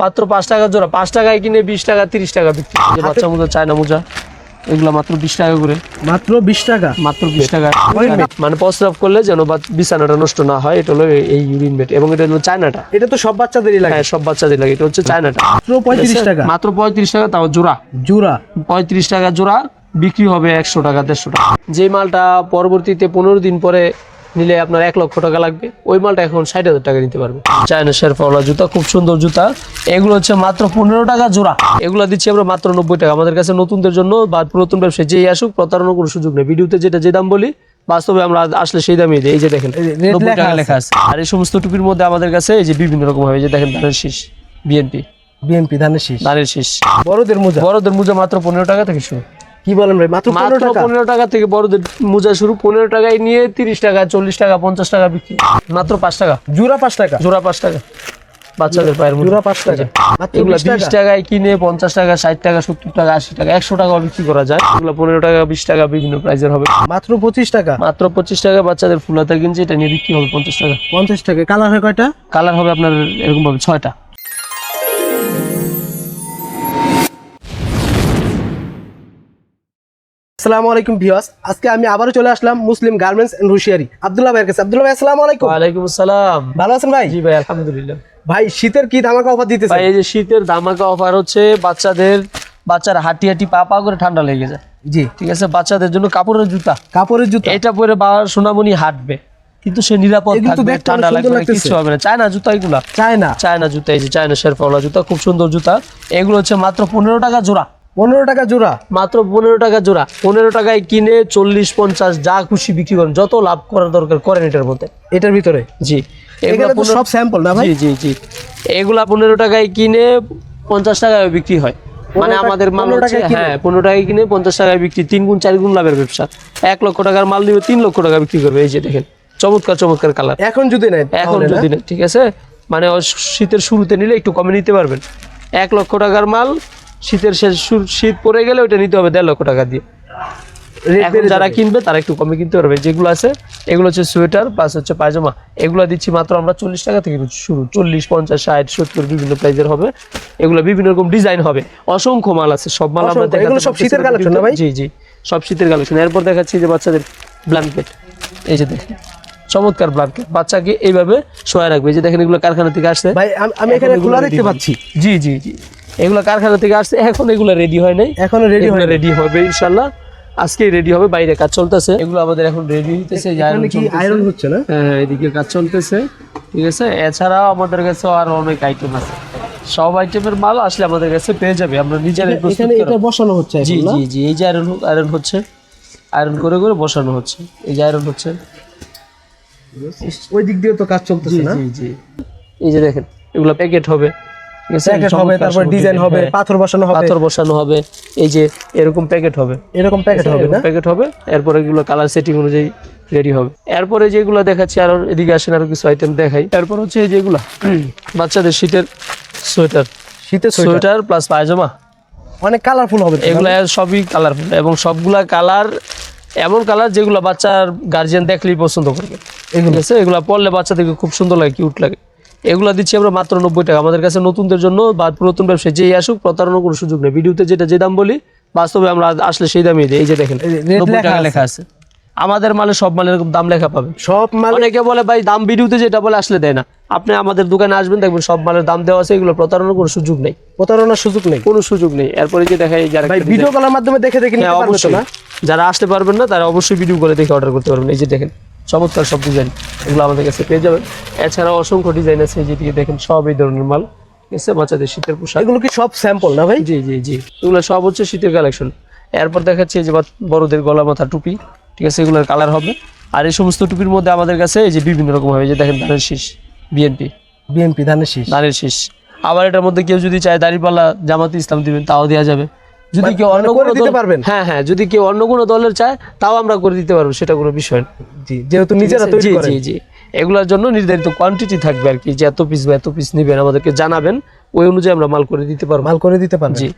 মাত্র পাঁচ টাকা জোড়া। পাঁচ টাকায় কিনে বিশ টাকা তিরিশ টাকা বিক্রি বাচ্চা মোজা চায়না মোজা এগুলো মাত্র বিশ টাকা করে। মাত্র বিশ টাকা? মাত্র বিশ টাকা। মানে প্রস্রাব করলে যেন বিছানাটা নষ্ট না হয়। এটা হলো এই- ইউরিন বেড এবং এটা হলো চায়নাটা। এটা তো সব বাচ্চাদেরই লাগে। হ্যাঁ সব বাচ্চাদের লাগে। এটা হচ্ছে চায়নাটা। মাত্র পঁয়ত্রিশ টাকা। মাত্র পঁয়ত্রিশ টাকা তাও জোড়া। জোড়া। পঁয়ত্রিশ টাকা জোড়া বিক্রি হবে একশো টাকা দেড়শো টাকা। যে মালটা পরবর্তীতে পনেরো দিন পরে নিলে আপনার এক লক্ষ টাকা লাগবে। ওই মালটা এখন ষাট হাজার টাকা নিতে পারবে। চায়না শেরফাওয়ালা জুতা খুব সুন্দর জুতা। এগুলো হচ্ছে মাত্র পনেরো টাকা জোড়া। এগুলো দিচ্ছি আমরা মাত্র নব্বই টাকা। আমাদের কাছে নতুনদের জন্য বা নতুন ব্যবসায় যেই আসুক প্রতারণার কোনো সুযোগ নেই। ভিডিওতে যেটা যে দাম বলি বাস্তবে আমরা আসলে সেই দামই দিই। এই যে দেখেন নব্বই টাকা লেখা আছে। আর এই সমস্ত টুপির মধ্যে আমাদের কাছে এই যে বিভিন্ন রকম হবে। যে দেখেন ধানের শীষ বিএনপি। বিএনপি ধানের শীষ। ধানের শীষ। বড়দের মোজা। বড়দের মোজা মাত্র পনেরো টাকা থেকে শুরু। কি বলেন ভাই? মাত্র পনেরো টাকা? থেকে বড়দের মোজা শুরু পনেরো টাকায় নিয়ে তিরিশ টাকা চল্লিশ টাকা পঞ্চাশ টাকা বিক্রি। মাত্র পাঁচ টাকা। জোড়া পাঁচ টাকা? জোড়া পাঁচ টাকা। বাচ্চাদের পায়ের জোড়া পাঁচ টাকা। এগুলো বিশ টাকায় কিনে পঞ্চাশ টাকা ষাট টাকা সত্তর টাকা আশি টাকা একশো টাকা বিক্রি করা যায়। এগুলো পনেরো টাকা বিশ টাকা বিভিন্ন প্রাইজের হবে। মাত্র পঁচিশ টাকা? মাত্র পঁচিশ টাকা বাচ্চাদের ফুলাতা কিনছে এটা নিয়ে বিক্রি হবে পঞ্চাশ টাকা। পঞ্চাশ টাকা। কালার হয় কয়টা? কালার হবে আপনার এরকম ভাবে ছয়টা। আসসালামু আলাইকুম ভিউয়ার্স। আজকে আমি আবারও চলে আসলাম Muslim Garments and Hosiery Abdullah ভাইয়ের কাছে। আব্দুল্লাহ ভাই আসসালামু আলাইকুম। ওয়ালাইকুম আসসালাম। ভালো আছেন ভাই? জি ভাই আলহামদুলিল্লাহ। ভাই শীতের কি ধামাকা অফার দিতেছে ভাই এই যে শীতের ধামাকা অফার হচ্ছে বাচ্চাদের বাচ্চারা হাঁটি হাঁটি পা পা করে ঠান্ডা লেগে যায়। জি। ঠিক আছে? বাচ্চাদের জন্য কাপড়ের জুতা। কাপড়ের জুতা। এটা পরে বাবার সোনামণি হাঁটবে। কিন্তু সে নিরাপদ থাকবে ঠান্ডা লাগবে না, কিছু হবে না। চায়না জুতা এগুলা। চায় না চায়না জুতা এই যে চায়না শেরফাওয়ালা জুতা খুব সুন্দর জুতা। এগুলো হচ্ছে মাত্র পনেরো টাকা জোড়া। পনেরো টাকা জোড়া। মাত্র পনেরো টাকা জোড়া। পনেরো টাকায় কিনে চল্লিশ পঞ্চাশ যা খুশি বিক্রি করেন যত লাভ করার দরকার করেন এটার মধ্যে। এটার ভিতরে? জি। এগুলো সব স্যাম্পল না ভাই? জি জি জি। এগুলা পনেরো টাকায় কিনে পঞ্চাশ টাকায় বিক্রি হয়। মানে আমাদের মাল হচ্ছে হ্যাঁ পনেরো টাকায় কিনে পঞ্চাশ টাকায় বিক্রি তিন গুণ চার গুণ লাভের ব্যবসা। এক লক্ষ টাকার মাল নিবে তিন লক্ষ টাকা বিক্রি করবে এই যে দেখেন। চমৎকার চমৎকার কালার এখন যদি নেয় এখন যদি না ঠিক আছে? মানে শীতের শুরুতে নিলে একটু কমে নিতে পারবেন। এক লক্ষ টাকার মাল শীতের শেষ শীত পড়ে গেলে ওইটা নিতে হবে দেড় লক্ষ টাকা দিয়ে। এখন যারা কিনবে তারা একটু কমে কিনতে পারবে। যেগুলো আছে এগুলো হচ্ছে সোয়েটার প্লাস হচ্ছে পায়জামা। এগুলো দিচ্ছি মাত্র আমরা চল্লিশ টাকা থেকে শুরু। চল্লিশ পঞ্চাশ ষাট সত্তর বিভিন্ন প্রাইজের হবে। এগুলো বিভিন্ন রকম ডিজাইন হবে। অসংখ্য মাল আছে সব মাল আমরা এগুলো সব শীতের না। collection ভাই? জি জি। সব শীতের কালেকশন। এরপর দেখাচ্ছি যে বাচ্চাদের ব্ল্যাঙ্কেট এই যে দেখেন। চমৎকার ব্ল্যাঙ্কেট বাচ্চাকে এইভাবে শোয়া রাখবে। যে দেখেন এগুলো কারখানা থেকে আসছে। ভাই আমি এখানে খোলা দেখতে পাচ্ছি। জি জি জি। এগুলো কারখানা থেকে আসছে এখন এগুলো রেডি হয় নাই। এখনও রেডি হয় রেডি হবে ইনশাল্লাহ আজকে রেডি হবে বাইরে কাজ চলতেছে। এগুলো আমাদের এখন রেডি হইতেছে। আয়রন হচ্ছে না? হ্যাঁ হ্যাঁ, এদিকে কাজ চলতেছে ঠিক আছে? এছাড়াও আমাদের কাছে আরও অনেক আইটেম আছে। সব আইটেমের মাল আসলে আমাদের কাছে পেয়ে যাবে আমরা নিজেরাই প্রস্তুত এখানে এটা বসানো হচ্ছে জি জি জি এই যে আয়রন আয়রন হচ্ছে আয়রন করে করে বসানো হচ্ছে এই যে আয়রন হচ্ছে। ওই দিক দিয়ে তো কাজ চলতেছে না? জি জি। এই যে দেখেন এগুলো প্যাকেট হবে। প্যাকেট হবে তারপর ডিজাইন হবে হ্যাঁ। পাথর বসানো হবে। পাথর বসানো হবে এই যে এরকম প্যাকেট হবে। এরকম প্যাকেট হবে না? প্যাকেট হবে এরপরে এগুলো কালার সেটিং অনুযায়ী রেডি হবে। এরপরে যেগুলো দেখাচ্ছি আর এদিকে আসেন আরও কিছু আইটেম দেখাই। এরপর হচ্ছে এই যেগুলো বাচ্চাদের শীতের সোয়েটার। শীতের সোয়েটার। প্লাস পায়জামা। অনেক কালারফুল হবে। এগুলো সবই কালারফুল এবং সবগুলা কালার এমন কালার যেগুলো বাচ্চার গার্জিয়ান দেখলেই পছন্দ করবে। এগুলো। ঠিক আছে? এগুলো পরলে বাচ্চাদেরকে খুব সুন্দর লাগে কিউট লাগে। এগুলো দিচ্ছি আমরা মাত্র নব্বই টাকা। আমাদের কাছে নতুনদের জন্য বা পুরাতন ব্যবসায় যেই আসুক প্রতারণার কোনো সুযোগ নেই। ভিডিওতে যেটা যে দাম বলি বাস্তবে আমরা আসলে সেই দামই দিই। এই যে দেখেন নব্বই টাকা লেখা আছে। আমাদের মালে সব মালে এরকম দাম লেখা পাবে। সব মাল অনেকে বলে ভাই দাম ভিডিওতে যেটা বলে আসলে দেয় না। আপনি আমাদের দোকানে আসবেন দেখবেন সব মালের দাম দেওয়া আছে এগুলো প্রতারণার কোনো সুযোগ নেই। প্রতারণার সুযোগ নেই। কোনো সুযোগ নেই। এরপরে যে দেখাই যারা ভাই ভিডিও কলের মাধ্যমে দেখে দেখে হ্যাঁ অবশ্যই। না? যারা আসতে পারবেন না তারা অবশ্যই ভিডিও করে দেখে অর্ডার করতে পারবেন। এই যে দেখেন চমৎকার সব ডিজাইন এগুলো আমাদের কাছে পেয়ে যাবেন। এছাড়াও অসংখ্য ডিজাইন আছে যেদিকে দেখেন সব এই ধরনের মাল। আছে বাচ্চাদের শীতের পোশাক। এগুলো কি সব স্যাম্পল না ভাই? জি জি জি। এগুলো সব হচ্ছে শীতের কালেকশন এরপর দেখাচ্ছি এই যে বড়দের গলা মাথা টুপি। ঠিক আছে এগুলোর কালার হবে। আর এই সমস্ত টুপির মধ্যে আমাদের কাছে এই যে বিভিন্ন রকম হবে যে দেখেন ধানের শীষ বিএনপি বিএনপি ধানের শীষ। ধানের শীষ। আবার এটার মধ্যে কেউ যদি চায় দাড়িপাল্লা জামাতে ইসলাম দিবেন তাও দেওয়া যাবে। যদি মানে- কেউ অন্য মানে কোনো দিতে পারবেন? হ্যাঁ হ্যাঁ যদি কেউ অন্য কোনো দলের চায় তাও আমরা করে দিতে পারব সেটা কোনো বিষয় না। জি যেহেতু নিজেরা তৈরি করে জি জি। এগুলোর জন্য নির্ধারিত কোয়ান্টিটি থাকবে আর কি যে এত পিস বা এত পিস নেবেন আমাদেরকে জানাবেন ওই অনুযায়ী আমরা মাল করে দিতে পারব। মাল করে দিতে পারবে জি।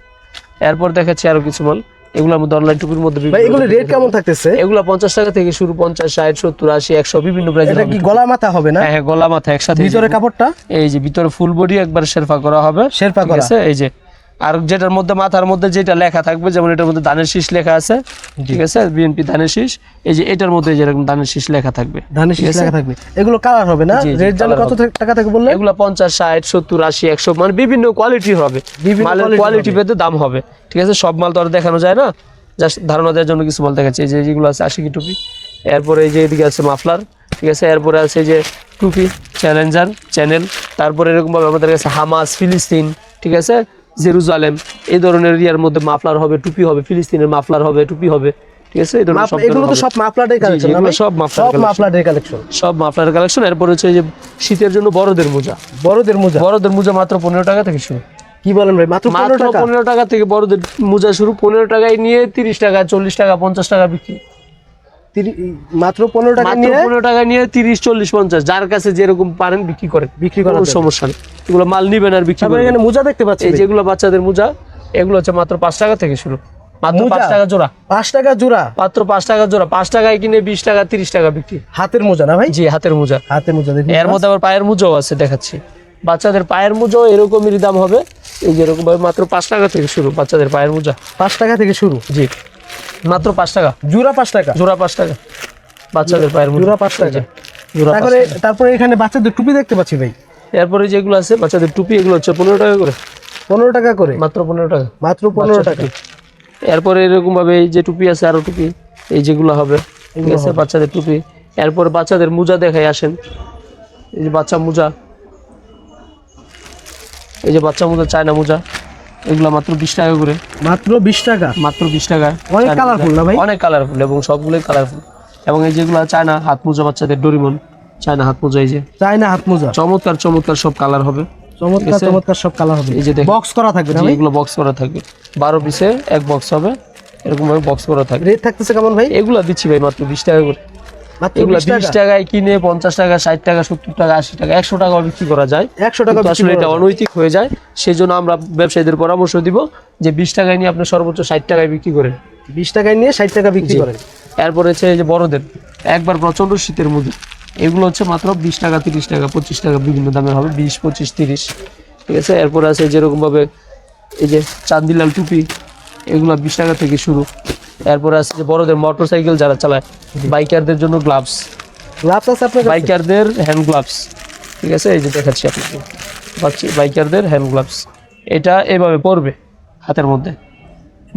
এরপর দেখাচ্ছি আরও কিছু মাল। এগুলোর মধ্যে অনলাইন টুপির মধ্যে ভাই এগুলো রেট কেমন থাকতেছে? এগুলো পঞ্চাশ টাকা থেকে শুরু পঞ্চাশ ষাট সত্তর আশি একশো বিভিন্ন প্রাইসের এটা কি গলা মাথা হবে না? হ্যাঁ হ্যাঁ গলা মাথা একসাথে। ভিতরে কাপড়টা? এই যে ভিতরে ফুল বডি একবার শেরফা করা হবে। শেরপা করা। আছে? এই যে আর যেটার মধ্যে মাথার মধ্যে যেটা লেখা থাকবে যেমন এটার মধ্যে ধানের শীষ লেখা আছে ঠিক আছে? বিএনপি ধানের শীষ এই যে এটার মধ্যে যেরকম ধানের শীষ লেখা থাকবে ধানের শীষ লেখা থাকবে। এগুলো কালার হবে না? রেট জানো কত টাকা থেকে বললে এগুলো পঞ্চাশ ষাট সত্তর আশি একশো মানে বিভিন্ন কোয়ালিটি হবে। বিভিন্ন মালের কোয়ালিটি। ভেদে দাম হবে ঠিক আছে? সব মাল তো আর দেখানো যায় না। জাস্ট ধারণা দেওয়ার জন্য কিছু মাল দেখাচ্ছে। এই যে যেগুলো আছে আশিকি টুপি এরপরে এই যে এদিকে আছে মাফলার ঠিক আছে? এরপরে আছে এই যে টুপি চ্যালেঞ্জার চ্যানেল তারপরে এরকমভাবে আমাদের কাছে হামাস ফিলিস্তিন ঠিক আছে? জেরুজালেম এই ধরনের ইয়ার মধ্যে মাফলার হবে টুপি হবে ফিলিস্তিনের মাফলার হবে টুপি হবে ঠিক আছে? এই ধরনের এগুলো তো সব মাফলারের কালেকশন সব মাফলার মাফলারের কালেকশন সব মাফলার কালেকশন এরপর হচ্ছে যে শীতের জন্য বড়দের মোজা। বড়দের মোজা? বড়দের মোজা মাত্র পনেরো টাকা থেকে শুরু। কি বলেন ভাই মাত্র পনেরো টাকা? পনেরো টাকা থেকে বড়দের মোজা শুরু পনেরো টাকায় নিয়ে তিরিশ টাকা চল্লিশ টাকা পঞ্চাশ টাকা বিক্রি। মাত্র পনেরো টাকা নিয়ে পনেরো টাকা নিয়ে তিরিশ চল্লিশ পঞ্চাশ। যার কাছে যেরকম পারেন বিক্রি করেন। বিক্রি করা কোনো যাবে। সমস্যা নেই। এগুলো মাল নিবেন আর বিক্রি এখানে মোজা দেখতে পাচ্ছি যেগুলো বাচ্চাদের মোজা এগুলো হচ্ছে মাত্র পাঁচ টাকা থেকে শুরু। মাত্র পাঁচ টাকা জোড়া। পাঁচ টাকা জোড়া? মাত্র পাঁচ টাকা জোড়া। পাঁচ টাকায় কিনে বিশ টাকা তিরিশ টাকা বিক্রি। হাতের মোজা না ভাই? জি হাতের মোজা। হাতের মোজা এর মধ্যে আবার পায়ের মুজোও আছে দেখাচ্ছি। বাচ্চাদের পায়ের মুজো এরকমই দাম হবে। এই যেরকম ভাবে মাত্র পাঁচ টাকা থেকে শুরু বাচ্চাদের পায়ের মোজা। পাঁচ টাকা থেকে শুরু? জি। মাত্র পাঁচ টাকা। জোড়া পাঁচ টাকা? জোড়া পাঁচ টাকা। বাচ্চাদের পায়ের জোড়া পাঁচ টাকা। জোড়া তারপরে তারপরে এখানে বাচ্চাদের টুপি দেখতে পাচ্ছি ভাই। এরপরে যেগুলো আছে বাচ্চাদের টুপি এগুলো হচ্ছে পনেরো টাকা করে। পনেরো টাকা করে? মাত্র পনেরো টাকা। মাত্র পনেরো টাকা। এরপরে এরকম ভাবে এই যে টুপি আছে আরও টুপি এই যেগুলো হবে ঠিক আছে বাচ্চাদের টুপি। এরপরে বাচ্চাদের মোজা দেখাই আসেন। এই যে বাচ্চা মোজা। এই যে বাচ্চা মোজা চায়না মোজা। এগুলো মাত্র বিশ টাকা করে। মাত্র বিশ টাকা? মাত্র বিশ টাকা। অনেক চায়না colourful না ভাই? অনেক কালারফুল এবং সবগুলোই কালারফুল এবং এই যেগুলো চায়না হাত মোজা বাচ্চাদের ডরিমন চায়না হাত মোজা এই যে। চাই না হাত মোজা চমৎকার চমৎকার সব কালার হবে। চমৎকার চমৎকার সব কালার হবে। এই যে। বক্স করা থাকবে না এগুলো বক্স করা থাকবে। বারো পিসে এক বক্স হবে। এরকম ভাবে বক্স করা থাকবে। রেট থাকতেছে কেমন ভাই? এগুলা দিচ্ছি ভাই মাত্র বিশ টাকা করে। এগুলা বিশ বিশ টাকায় কিনে পঞ্চাশ টাকা ষাট টাকা সত্তর টাকা আশি টাকা একশো টাকা বিক্রি করা যায়? একশো টাকা আসলে এটা অনৈতিক হয়ে যায়। সেই জন্য আমরা ব্যবসায়ীদের পরামর্শ দিব যে বিশ টাকায় নিয়ে আপনি সর্বোচ্চ ষাট টাকায় বিক্রি করেন। বিশ টাকায় নিয়ে ষাট টাকা বিক্রি করেন। এরপরে হচ্ছে যে বড়দের একবার প্রচণ্ড শীতের মধ্যে। এগুলো হচ্ছে মাত্র বিশ টাকা তিরিশ টাকা পঁচিশ টাকা বিভিন্ন দামের হবে বিশ পঁচিশ তিরিশ। ঠিক আছে? এরপরে আছে যেরকম ভাবে এই যে চান্দিলাল টুপি এগুলো বিশ টাকা থেকে শুরু। এরপরে আছে যে বড়দের মোটর সাইকেল যারা চালায় বাইকারদের জন্য গ্লাভস লাভ আছে আপনার বাইকারদের হ্যান্ড গ্লাভস ঠিক আছে? এই যে দেখাচ্ছি আপনাকে। বাচ্চা বাইকারদের হ্যান্ড গ্লাভস এটা এভাবে পড়বে হাতের মধ্যে।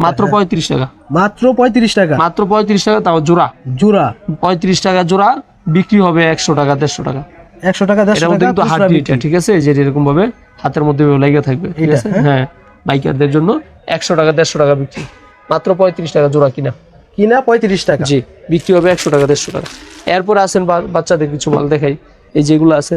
মাত্র পঁয়ত্রিশ টাকা। মাত্র পঁয়ত্রিশ টাকা? মাত্র পঁয়ত্রিশ টাকা তাও জোড়া। জোড়া? পঁয়ত্রিশ টাকা জোড়া বিক্রি হবে একশো টাকা দেড়শো টাকা। একশো টাকা দেড়শো টাকা কিন্তু হাড্ডি এটা ঠিক আছে? যে এরকম ভাবে হাতের মধ্যে লেগে থাকবে ঠিক আছে? হ্যাঁ। বাইকারদের জন্য একশো টাকা দেড়শো টাকা বিক্রি। মাত্র পঁয়ত্রিশ টাকা জোড়া কিনা। কিনা পঁয়ত্রিশ টাকা? জি বিক্রি হবে একশো টাকা দেড়শো টাকা। এরপর আসেন বাচ্চাদের কিছু মাল দেখাই। এই যেগুলো আছে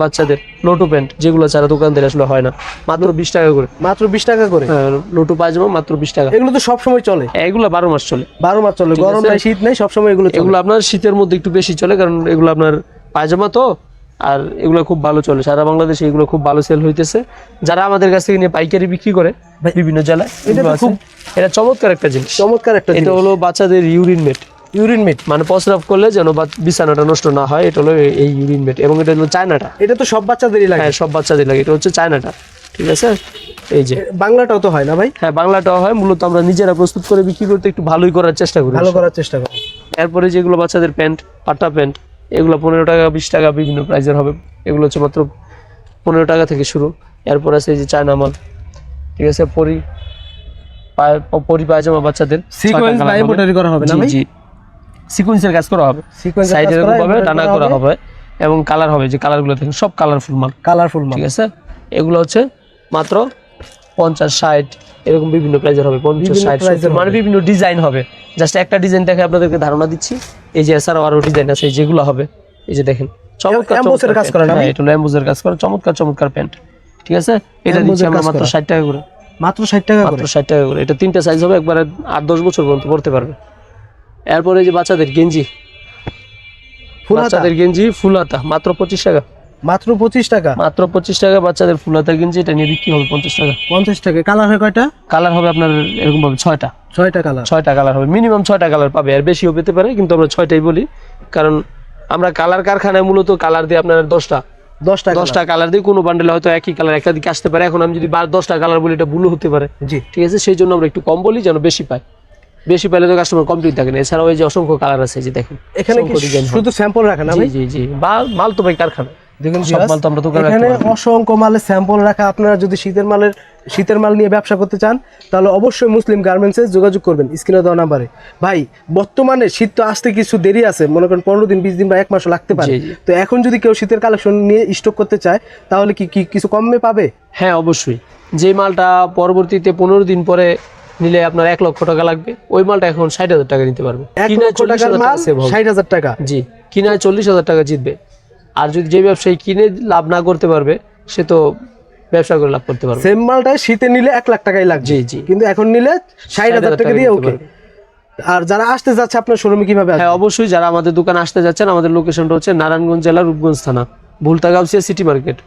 বাচ্চাদের লোটো প্যান্ট যেগুলো ছাড়া দোকানদের আসলে হয় না। মাত্র বিশ টাকা করে। মাত্র বিশ টাকা করে? হ্যাঁ লোটো পায়জামা মাত্র বিশ টাকা। এগুলো তো সবসময় চলে? এগুলো বারো মাস চলে। বারো মাস চলে। গরম? নাই শীত নাই সবসময় এগুলো এগুলো আপনার শীতের মধ্যে একটু বেশি চলে কারণ এগুলো আপনার পায়জামা তো আর এগুলো খুব ভালো চলে। সারা বাংলাদেশে এগুলো খুব ভালো সেল হইতেছে। যারা আমাদের কাছ থেকে নিয়ে পাইকারি বিক্রি করে বিভিন্ন জেলায় এটা খুব- এটা চমৎকার একটা জিনিস। চমৎকার একটা এটা হলো বাচ্চাদের ইউরিন মেট ইউরিন মেট মানে প্রস্রাব করলে যেন বিছানাটা নষ্ট না হয় এটা হলো এই- এই ইউরিন মেট এবং এটা হলো চায়নাটা। এটা তো সব বাচ্চাদেরই লাগে। হ্যাঁ সব বাচ্চাদের লাগে। এটা হচ্ছে চায়নাটা। ঠিক আছে? এই যে। বাংলাটাও তো হয় না ভাই? হ্যাঁ বাংলাটাও হয়। মূলত আমরা নিজেরা প্রস্তুত করে বিক্রি করতে একটু ভালোই করার চেষ্টা করি। ভালো করার চেষ্টা করি। এরপরে যেগুলো বাচ্চাদের প্যান্ট পাটা প্যান্ট এগুলো পনেরো টাকা বিশ টাকা বিভিন্ন প্রাইজের হবে। এগুলো হচ্ছে মাত্র পনেরো টাকা থেকে শুরু। এরপর আছে এই যে চায়না মাল। ঠিক আছে পরি পরি পায়জামা বাচ্চাদের। করা হবে না জি, ভাই? কাজ করা হবে। এরকম করা, হবে। হবে এবং কালার হবে যে কালারগুলো থাকে সব কালারফুল মাল। কালারফুল মাল। ঠিক আছে? এগুলো হচ্ছে মাত্র পঞ্চাশ ষাট এরকম বিভিন্ন প্রাইজের হবে পঞ্চাশ ষাট মানে বিভিন্ন ডিজাইন হবে। জাস্ট একটা ডিজাইন দেখে আপনাদেরকে ধারণা দিচ্ছি। এই যে এছাড়াও আরও ডিজাইন আছে যেগুলো হবে এই যে দেখেন চমৎকার এমবোসের কাজ করে না? হ্যাঁ? এটা হলো এম্বুজের কাজ করে চমৎকার চমৎকার প্যান্ট ঠিক আছে? এটা দিচ্ছি আমরা মাত্র করা। ষাট টাকা করে। মাত্র ষাট টাকা করে? মাত্র ষাট টাকা করে। এটা তিনটা সাইজ হবে একবারে 8 10 বছর পর্যন্ত পড়তে পারবে। এরপরে এই যে বাচ্চাদের গেঞ্জি ফুল হাতা? বাচ্চাদের গেঞ্জি ফুল হাতা মাত্র পঁচিশ টাকা। মাত্র পঁচিশ টাকা? মাত্র পঁচিশ টাকা বাচ্চাদের ফুল হাতা কিনছি এটা নিয়ে বিক্রি হবে পঞ্চাশ টাকা। পঞ্চাশ টাকা। কালার হয় কয়টা? কালার হবে আপনার এরকম ভাবে ছয়টা। ছয়টা কালার। ছয়টা কালার হবে। মিনিমাম ছয়টা কালার পাবে আর বেশিও পেতে পারে কিন্তু আমরা ছয়টাই বলি। কারণ আমরা কালার কারখানায় মূলত কালার দিয়ে আপনার দশটা। দশটা দশটা কালার দিয়ে কোনো বান্ডেলে হয়তো একই কালার একটা দিকে আসতে পারে। এখন আমি যদি বার দশটা কালার বলি এটা ভুলও হতে পারে। জি। ঠিক আছে? সেই জন্য আমরা একটু কম বলি যেন বেশি পাই বেশি পাইলে তো কাস্টমার কমপ্লিট থাকে না। এছাড়াও এই যে অসংখ্য কালার আছে যে দেখেন। এখানে হবে। শুধু স্যাম্পল রাখা না জি জি জি। মাল তো ভাই কারখানা দেখুন এখানে অসংখ্য মালের স্যাম্পল রাখা। আপনারা যদি শীতের মালের শীতের মাল নিয়ে ব্যবসা করতে চান তাহলে অবশ্যই মুসলিম গার্মেন্টসে যোগাযোগ করবেন স্ক্রিনে দেওয়া নাম্বারে ভাই বর্তমানে শীত তো আসতে কিছু দেরি আছে মনে করেন পনেরো দিন বিশ দিন বা এক মাস লাগতে পারে। তো এখন যদি কেউ শীতের কালেকশন নিয়ে স্টক করতে চায় তাহলে কি কি কিছু কমে পাবে? হ্যাঁ অবশ্যই। যে মালটা পরবর্তীতে পনেরো দিন পরে নিলে আপনার এক লক্ষ টাকা লাগবে ওই মালটা এখন ষাট হাজার টাকা নিতে পারবে। এক কিনায় লক্ষ 40 টাকার হাজার টাকা ষাট হাজার টাকা। জি কিনায় চল্লিশ হাজার টাকা জিতবে। আর যদি যে ব্যবসায়ী কিনে লাভ না করতে পারবে সে তো ব্যবসা করে লাভ করতে পারবে। সেম মালটা শীতে নিলে এক লাখ টাকাই লাগবে। জি জি। কিন্তু এখন নিলে ষাট হাজার টাকা দিয়ে ওকে আর যারা আসতে যাচ্ছে আপনার শোরুমে কীভাবে হ্যাঁ অবশ্যই যারা আমাদের দোকানে আসতে যাচ্ছেন আমাদের লোকেশনটা হচ্ছে নারায়ণগঞ্জ জেলার রূপগঞ্জ থানা Bhultagausia City Market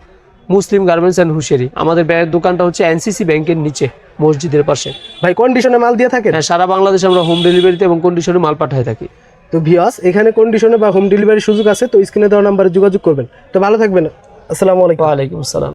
Muslim Garments and Hosiery. আমাদের দোকানটা হচ্ছে এনসিসি ব্যাংকের নিচে মসজিদের পাশে। ভাই কন্ডিশনে মাল দিয়ে থাকে হ্যাঁ সারা বাংলাদেশে আমরা হোম ডেলিভারিতে এবং কন্ডিশনে মাল পাঠাই থাকি। তো ভিওস এখানে কন্ডিশনে বা হোম ডেলিভারি সুযোগ আছে, তো স্ক্রিনে দেওয়া নাম্বারে যোগাযোগ করবেন। তো ভালো থাকবেন। আসসালামু আলাইকুম। ওয়ালাইকুম আসসালাম।